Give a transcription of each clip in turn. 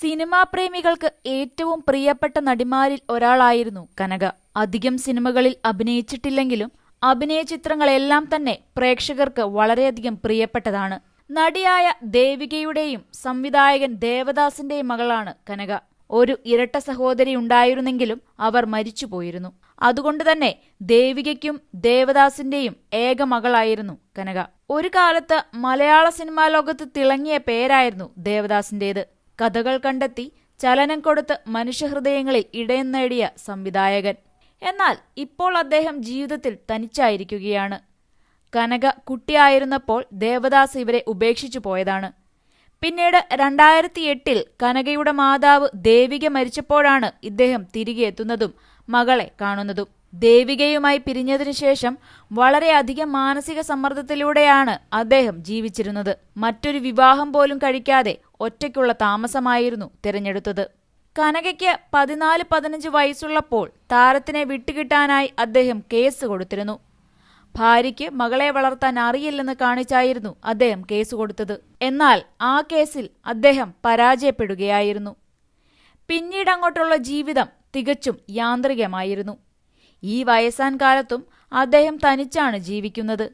Cinema പ്രേമികൾക്ക് ഏറ്റവും പ്രിയപ്പെട്ട നടിമാരിൽ ഒരാളായിരുന്നു കനക. അധികം സിനിമകളിൽ അഭിനയിച്ചിട്ടില്ലെങ്കിലും അഭിനയ ചിത്രങ്ങളെല്ലാം തന്നെ പ്രേക്ഷകർക്ക് വളരെയധികം പ്രിയപ്പെട്ടതാണ്. നടിയായ ദേവികയുടെയും സംവിധായകൻ ദേവദാസിന്റെയും മകളാണ് കനക. ഒരു ഇരട്ട സഹോദരി ഉണ്ടായിരുന്നെങ്കിലും അവർ മരിച്ചുപോയിരുന്നു. അതുകൊണ്ട് തന്നെ ദേവികയ്ക്കും ദേവദാസിന്റെയും ഏക മകളായിരുന്നു കനക. ഒരു കാലത്ത് മലയാള സിനിമാ ലോകത്ത് തിളങ്ങിയ പേരായിരുന്നു ദേവദാസിന്റേത്. കഥകൾ കണ്ടെത്തി ചലനം കൊടുത്ത് മനുഷ്യഹൃദയങ്ങളിൽ ഇടയം നേടിയ സംവിധായകൻ. എന്നാൽ ഇപ്പോൾ അദ്ദേഹം ജീവിതത്തിൽ തനിച്ചായിരിക്കുകയാണ്. കനക കുട്ടിയായിരുന്നപ്പോൾ ദേവദാസ് ഇവരെ ഉപേക്ഷിച്ചു പോയതാണ്. പിന്നീട് രണ്ടായിരത്തി എട്ടിൽ കനകയുടെ മാതാവ് ദേവിക മരിച്ചപ്പോഴാണ് ഇദ്ദേഹം തിരികെ എത്തുന്നതും മകളെ കാണുന്നതും. ദേവികയുമായി പിരിഞ്ഞതിനു ശേഷം വളരെയധികം മാനസിക സമ്മർദ്ദത്തിലൂടെയാണ് അദ്ദേഹം ജീവിച്ചിരുന്നത്. മറ്റൊരു വിവാഹം പോലും കഴിക്കാതെ ഒറ്റയ്ക്കുള്ള താമസമായിരുന്നു തിരഞ്ഞെടുത്തത്. കനകയ്ക്ക് പതിനാല് പതിനഞ്ച് വയസ്സുള്ളപ്പോൾ താരത്തിനെ വിട്ടുകിട്ടാനായി അദ്ദേഹം കേസ് കൊടുത്തിരുന്നു. ഭാര്യയ്ക്ക് മകളെ വളർത്താൻ അറിയില്ലെന്ന് കാണിച്ചായിരുന്നു അദ്ദേഹം കേസ് കൊടുത്തത്. എന്നാൽ ആ കേസിൽ അദ്ദേഹം പരാജയപ്പെടുകയായിരുന്നു. പിന്നീട് അങ്ങോട്ടുള്ള ജീവിതം തികച്ചും യാന്ത്രികമായിരുന്നു. ഈ വയസ്സാൻ കാലത്തും അദ്ദേഹം തനിച്ചാണ് ജീവിക്കുന്നത്.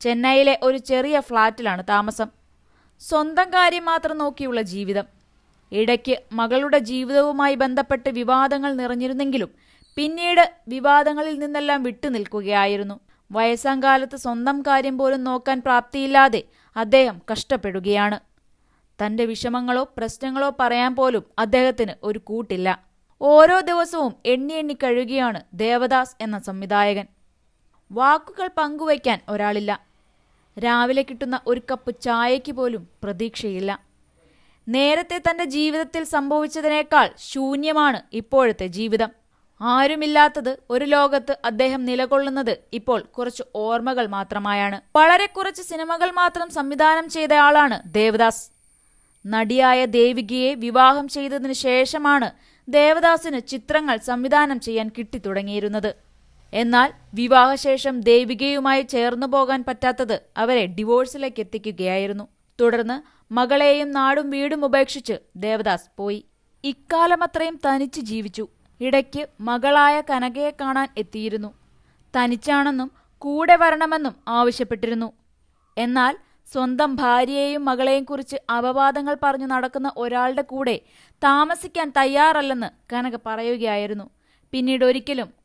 ചെന്നൈയിലെ ഒരു ചെറിയ ഫ്ളാറ്റിലാണ് താമസം. സ്വന്തം കാര്യം മാത്രം നോക്കിയുള്ള ജീവിതം. ഇടയ്ക്ക് മകളുടെ ജീവിതവുമായി ബന്ധപ്പെട്ട് വിവാദങ്ങൾ നിറഞ്ഞിരുന്നെങ്കിലും പിന്നീട് വിവാദങ്ങളിൽ നിന്നെല്ലാം വിട്ടുനിൽക്കുകയായിരുന്നു വയസ്സാം കാലത്ത് സ്വന്തം കാര്യം പോലും നോക്കാൻ പ്രാപ്തിയില്ലാതെ അദ്ദേഹം കഷ്ടപ്പെടുകയാണ്. തന്റെ വിഷമങ്ങളോ പ്രശ്നങ്ങളോ പറയാൻ പോലും അദ്ദേഹത്തിന് ഒരു കൂട്ടില്ല. ഓരോ ദിവസവും എണ്ണി എണ്ണി കഴിയുകയാണ് ദേവദാസ് എന്ന സംവിധായകൻ. വാക്കുകൾ പങ്കുവയ്ക്കാൻ ഒരാളില്ല. രാവിലെ കിട്ടുന്ന ഒരു കപ്പ് ചായയ്ക്ക് പോലും പ്രതീക്ഷയില്ല. നേരത്തെ തന്റെ ജീവിതത്തിൽ സംഭവിച്ചതിനേക്കാൾ ശൂന്യമാണ് ഇപ്പോഴത്തെ ജീവിതം. ആരുമില്ലാത്തത് ഒരു ലോകത്ത് അദ്ദേഹം നിലകൊള്ളുന്നത് ഇപ്പോൾ കുറച്ച് ഓർമ്മകൾ മാത്രമായാണ്. വളരെ കുറച്ച് സിനിമകൾ മാത്രം സംവിധാനം ചെയ്തയാളാണ് ദേവദാസ്. നടിയായ ദേവികയെ വിവാഹം ചെയ്തതിനു ശേഷമാണ് ദേവദാസിന് ചിത്രങ്ങൾ സംവിധാനം ചെയ്യാൻ കിട്ടിത്തുടങ്ങിയിരുന്നത് എന്നാൽ വിവാഹശേഷം ദേവികയുമായി ചേർന്നു പോകാൻ പറ്റാത്തത് അവരെ ഡിവോഴ്സിലേക്ക് എത്തിക്കുകയായിരുന്നു. തുടർന്ന് മകളെയും നാടും വീടും ഉപേക്ഷിച്ച് ദേവദാസ് പോയി. ഇക്കാലമത്രയും തനിച്ച് ജീവിച്ചു. ഇടയ്ക്ക് മകളായ കനകയെ കാണാൻ എത്തിയിരുന്നു. തനിച്ചാണെന്നും കൂടെ വരണമെന്നും ആവശ്യപ്പെട്ടിരുന്നു. എന്നാൽ സ്വന്തം ഭാര്യയെയും മകളെയും കുറിച്ച് അപവാദങ്ങൾ പറഞ്ഞു നടക്കുന്ന ഒരാളുടെ കൂടെ താമസിക്കാൻ തയ്യാറല്ലെന്ന് കനക പറയുകയായിരുന്നു. പിന്നീട് ഒരിക്കലും